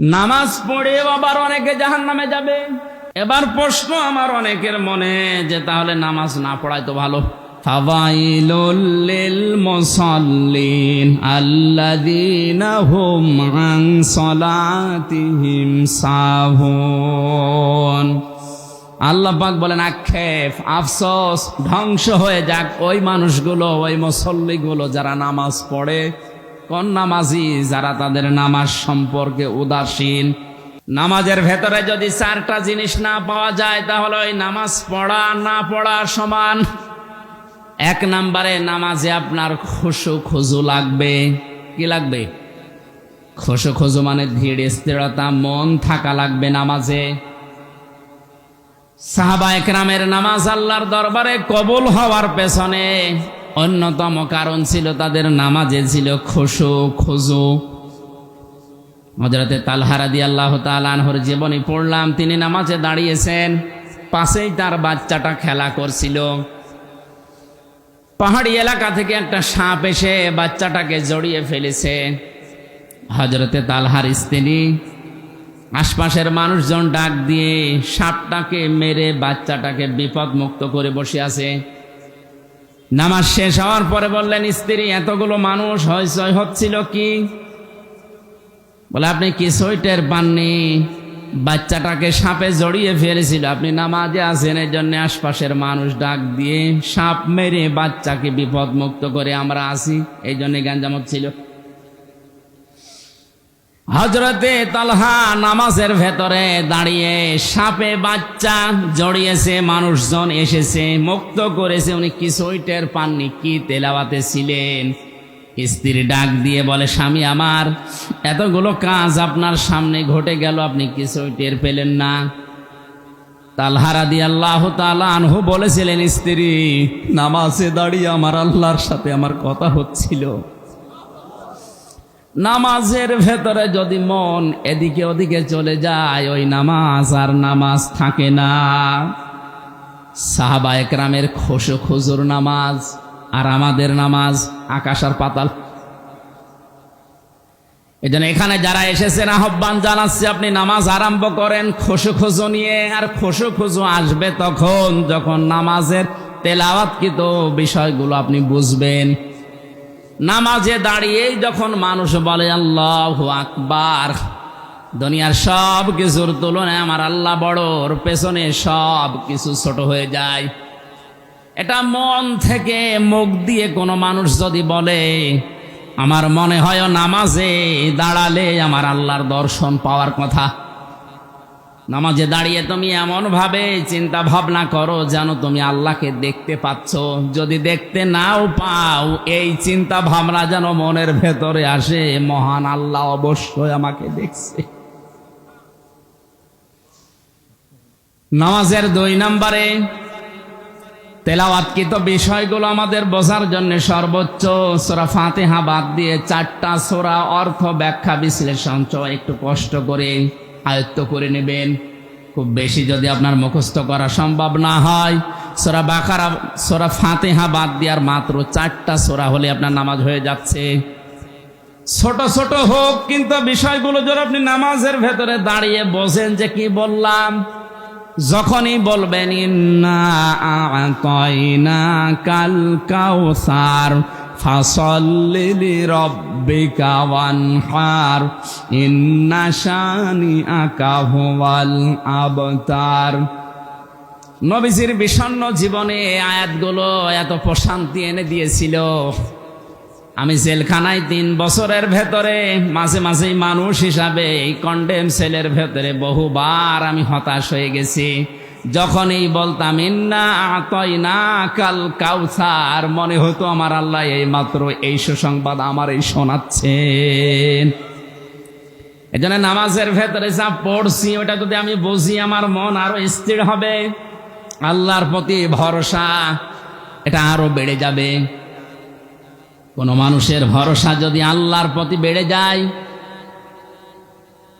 নামাজ পড়ে আবার অনেকে জাহান নামে যাবে। এবার প্রশ্ন আমার অনেকের মনে, যে তাহলে নামাজ না পড়ায় তো ভালো। ফাওয়াইলুল বলেন, আক্ষেপ, আফসোস, ধ্বংস হয়ে যাক। ওই মানুষগুলো, ওই মুসল্লিগুলো যারা নামাজ পড়ে কোন নামাজি যারা তাদের নামাজ সম্পর্কে উদাসীন। নামাজের ভেতরে যদি চারটা জিনিস না পাওয়া যায়, তাহলে ওই নামাজ পড়া না পড়া সমান। এক নাম্বারে নামাজে আপনার খুশু খুজু লাগবে। কি লাগবে? খুশু খুজু মানে ধীর স্থিরতা, মন থাকা লাগবে নামাজে। সাহাবা একরামের নামাজ আল্লাহর দরবারে কবুল হওয়ার পেছনে অন্যতম কারণ ছিল তাদের নামাজে ছিল খুশু খুজু। হজরতে তালহারাদি আল্লাহ তালানহর জীবনী পড়লাম, তিনি নামাজে দাঁড়িয়েছেন, পাশেই তার বাচ্চাটা খেলা করছিল। পাহাড়ি এলাকা থেকে একটা সাপ এসে বাচ্চাটাকে জড়িয়ে ফেলেছে। হজরতে তালহার স্ত্রী, আশপাশের মানুষজন ডাক দিয়ে সাপটাকে মেরে বাচ্চাটাকে বিপদ মুক্ত করে বসে আছে। নামাজ শেষ হওয়ার পরে বললেন, স্ত্রী, এতগুলো মানুষ হইচই হচ্ছিল কি? বলে, আপনি কি সোয়েটার পাননি? বাচ্চাটাকে সাপে জড়িয়ে ফেলেছিল। আপনি নামাজে আছেন এই জন্য আশপাশের মানুষ ডাক দিয়ে সাপ মেরে বাচ্চাকে বিপদ মুক্ত করে আমরা আসি এই জন্য গাঞ্জাম ছিল হজরতে তালহা নামাজের ভেতরে দাঁড়িয়ে সাপে বাচ্চা জড়িয়েছে, মানুষজন এসেছে, মুক্ত করেছে। উনি কি সোয়েটার পাননি, কি তেলাওয়াতে ছিলেন? স্ত্রী ডাক দিয়ে বলে, স্বামী আমার, এতগুলো কাজ আপনার সামনে ঘটে গেল, আপনি কিছুই টের পেলেন না। তালহারা দিয়ে আল্লাহ আনহু বলেছিলেন, স্ত্রী, নামাজে দাঁড়িয়ে আমার আল্লাহর সাথে আমার কথা হচ্ছিল। নামাজের ভেতরে যদি মন এদিকে ওদিকে চলে যায়, ওই নামাজ আর নামাজ থাকে না। সাহাবা একরামের খোসো খুজুর নামাজ আর আমাদের নামাজ আকাশ আর পাতাল। এই এখানে যারা এসেছেন, আহ্বান জানাচ্ছি, আপনি নামাজ আরম্ভ করেন, খোসো খোঁজো নিয়ে, আর খোসো খোঁজো আসবে তখন যখন নামাজের তেলাওয়াতকৃত বিষয়গুলো আপনি বুঝবেন। নামাজে দাঁড়িয়েই যখন মানুষ বলে, আল্লাহ আকবার। দুনিয়ার সব কিছুর তুলনায় আমার আল্লাহ বড়র পেছনে সব কিছু ছোট হয়ে যায়। এটা মন থেকে মুখ দিয়ে কোনো মানুষ যদি বলে, আমার মনে হয় নামাজে দাঁড়ালে আমার আল্লাহর দর্শন পাওয়ার কথা। নামাজে দাঁড়িয়ে তুমি এমন ভাবে চিন্তা ভাবনা করো যেন তুমি আল্লাহকে দেখতে পাচ্ছ। যদি দেখতে নাও পাও, এই চিন্তা ভাবনা যেন মনের ভেতরে আসে। মহান আল্লাহ অবশ্যই আমাকে দেখছে। নামাজের দুই নম্বরে তেলাওয়াতকৃত বিষয়গুলো আমাদের বোঝার জন্য সর্বোচ্চ? সোরা ফাতেহা বাদ দিয়ে চারটা সোরা অর্থ ব্যাখ্যা বিশ্লেষণ একটু কষ্ট করে। আয়ত্ত করে নেবেন। খুব বেশি যদি আপনার মুখস্থ করা সম্ভব না হয়। সোরা বাকারা, সোরা ফাতেহা বাদ দেওয়ার মাত্র চারটা সোরা হলে আপনার নামাজ হয়ে যাচ্ছে। ছোট ছোট হোক, কিন্তু বিষয়গুলো যদি আপনি নামাজের ভেতরে দাঁড়িয়ে বোঝেন যে কি বললাম, যখনই বলবেন আতয়না কাল কাউসার। ফাসল্লি রব্বিকা ওয়ানহার ইন্না শানিআকা হুয়াল আবতার নবীজির বিষণ্ণ জীবনে আয়াতগুলো এত প্রশান্তি এনে দিয়েছিল। আমি জেলখানায় তিন বছরের ভেতরে মাঝে মাঝেই মানুষ হিসাবে এই কন্ডেম সেলের ভেতরে বহুবার আমি হতাশ হয়ে গেছি। যখনই বলতাম, ইন্না আতই না কাল কাউসার মনে হতো আমার আল্লাহ এই মাত্র এই সুসংবাদ আমার এই শোনাচ্ছেন। এই জন্য নামাজের ভেতরে যা পড়ছি, ওটা যদি আমি বুঝি, আমার মন আরও স্থির হবে। আল্লাহর প্রতি ভরসা, এটা আরও বেড়ে যাবে। কোনো মানুষের ভরসা যদি আল্লাহর প্রতি বেড়ে যায়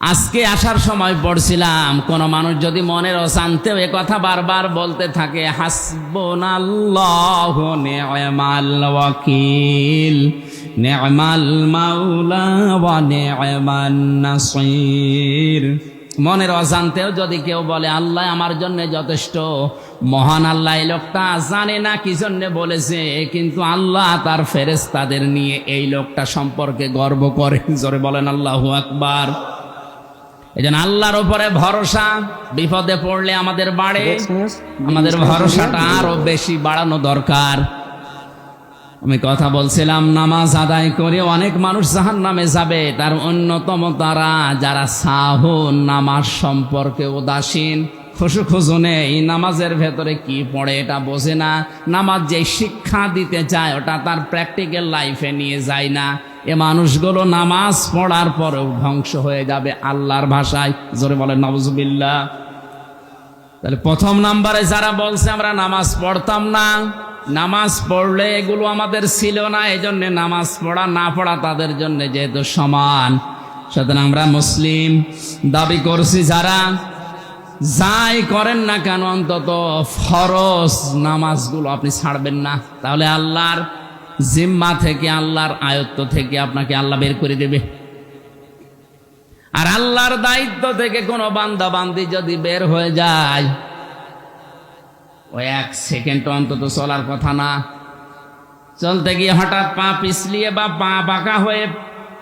আজকে আসার সময় পড়ছিলাম, কোন মানুষ যদি মনের অশান্তেও এ কথা বারবার বলতে থাকে, হাসবুনাল্লাহু নি'মাল ওয়াকিল মনের অজান্তেও যদি কেউ বলে, আল্লাহ আমার জন্য যথেষ্ট, মহান আল্লাহ, এই লোকটা জানে না কি জন্য বলেছে, কিন্তু আল্লাহ তার ফেরেস্তাদের নিয়ে এই লোকটা সম্পর্কে গর্ব করে জোরে বলেন আল্লাহু আকবার। এই জন্য আল্লাহর উপরে ভরসা বিপদে পড়লে আমাদের বাড়ে। আমাদের ভরসাটা আরও বেশি বাড়ানো দরকার। আমি কথা বলছিলাম নামাজ আদায় করে অনেক মানুষ জাহান নামে যাবে। তার অন্যতম তারা যারা সাহুন নামাজ সম্পর্কে উদাসীন খুশু খুশু নেই নামাজের ভেতরে কি পড়ে এটা বোঝে না। নামাজ যে শিক্ষা দিতে চায় ওটা তার প্র্যাকটিক্যাল লাইফে নিয়ে যায় না। এ মানুষগুলো নামাজ পড়ার পরেও ধ্বংস হয়ে যাবে আল্লাহর ভাষায়। জোরে বলে নবজুবিল্লাহ তাহলে প্রথম নাম্বারে যারা বলছে, আমরা নামাজ পড়তাম না। নামাজ পড়লে এগুলো আমাদের ছিল না এই জন্য নামাজ পড়া না পড়া তাদের জন্য যেহেতু সমান। সুতরাং আমরা মুসলিম দাবি করছি, যারা যাই করেন না কেন, অন্তত ফরজ নামাজগুলো আপনি ছাড়বেন না। তাহলে আল্লাহর জিম্মা থেকে আল্লাহর আয়ত্ত থেকে আপনাকে আল্লাহ বের করে দেবে। আর আল্লাহর দায়িত্ব থেকে কোনো বান্দা বান্দি যদি বের হয়ে যায় ওই এক সেকেন্ড অন্তত চলার কথা না। চলতে গিয়ে হঠাৎ পা পিছলিয়ে বা পা বাঁকা হয়ে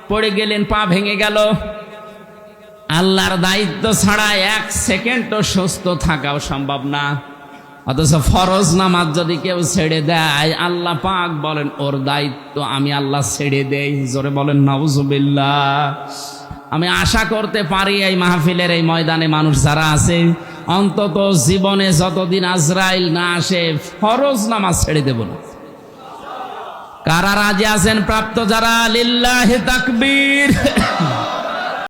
পড়ে গেলেন, পা ভেঙে গেল। আল্লাহর দায়িত্ব ছাড়া এক সেকেন্ডও সুস্থ থাকাও সম্ভব না। অথচ ফরজ নামাজ যদি কেউ ছেড়ে দেয়, আল্লাহ পাক বলেন, ওর দায়িত্ব আমি আল্লাহ ছেড়ে দেই। জোরে বলেন নবজুবিল্লাহ আমি আশা করতে পারি এই মাহফিলের এই ময়দানে মানুষ যারা আছে, অন্তত জীবনে যতদিন আজরাইল না আসে, ফরজ নামাজ ছেড়ে দেব না। কারা রাজি আছেন প্রাপ্ত যারা? লিল্লাহি তাকবীর।